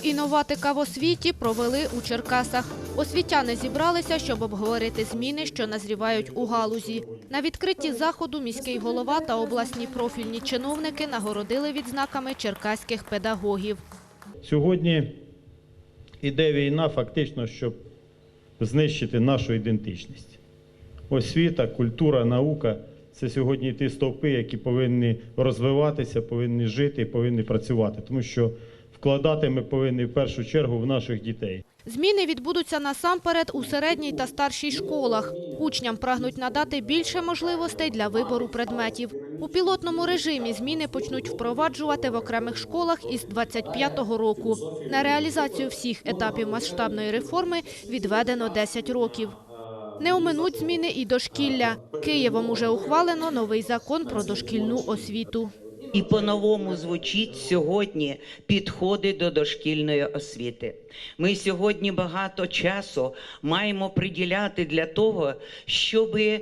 Форум інноватика в освіті провели у Черкасах. Освітяни зібралися, щоб обговорити зміни, що назрівають у галузі. На відкритті заходу міський голова та обласні профільні чиновники нагородили відзнаками черкаських педагогів. Сьогодні іде війна фактично, щоб знищити нашу ідентичність. Освіта, культура, наука це сьогодні ті стовпи, які повинні розвиватися, повинні жити, повинні працювати, тому що вкладати ми повинні в першу чергу в наших дітей. Зміни відбудуться насамперед у середній та старшій школах. Учням прагнуть надати більше можливостей для вибору предметів. У пілотному режимі зміни почнуть впроваджувати в окремих школах із 25-го року. На реалізацію всіх етапів масштабної реформи відведено 10 років. Не оминуть зміни і дошкілля. Києвом уже ухвалено новий закон про дошкільну освіту. І по-новому звучить сьогодні підходи до дошкільної освіти. Ми сьогодні багато часу маємо приділяти для того, щоб е,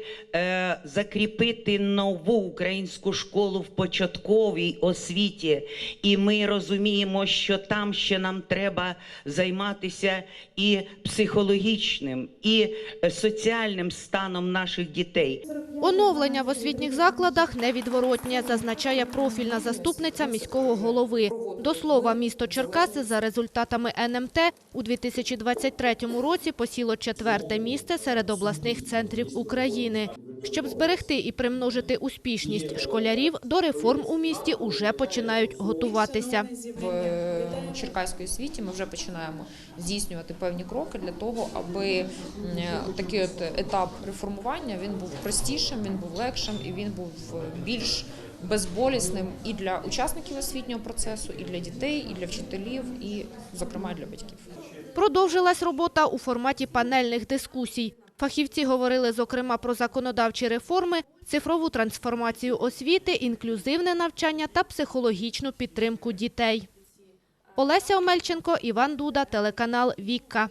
закріпити нову українську школу в початковій освіті. І ми розуміємо, що там ще нам треба займатися і психологічним, і е, соціальним станом наших дітей. Оновлення в освітніх закладах невідворотнє, зазначає профільна заступниця міського голови. До слова, місто Черкаси за результатами НМТ у 2023 році посіло четверте місце серед обласних центрів України. Щоб зберегти і примножити успішність школярів, до реформ у місті уже починають готуватися. в е, черкаській освіті ми вже починаємо здійснювати певні кроки для того, аби е, такий от етап реформування він був простішим, він був легшим і він був е, більш безболісним і для учасників освітнього процесу, і для дітей, і для вчителів, і, зокрема, для батьків. Продовжилась робота у форматі панельних дискусій. Фахівці говорили, зокрема, про законодавчі реформи, цифрову трансформацію освіти, інклюзивне навчання та психологічну підтримку дітей. Олеся Омельченко, Іван Дуда, телеканал Вікка.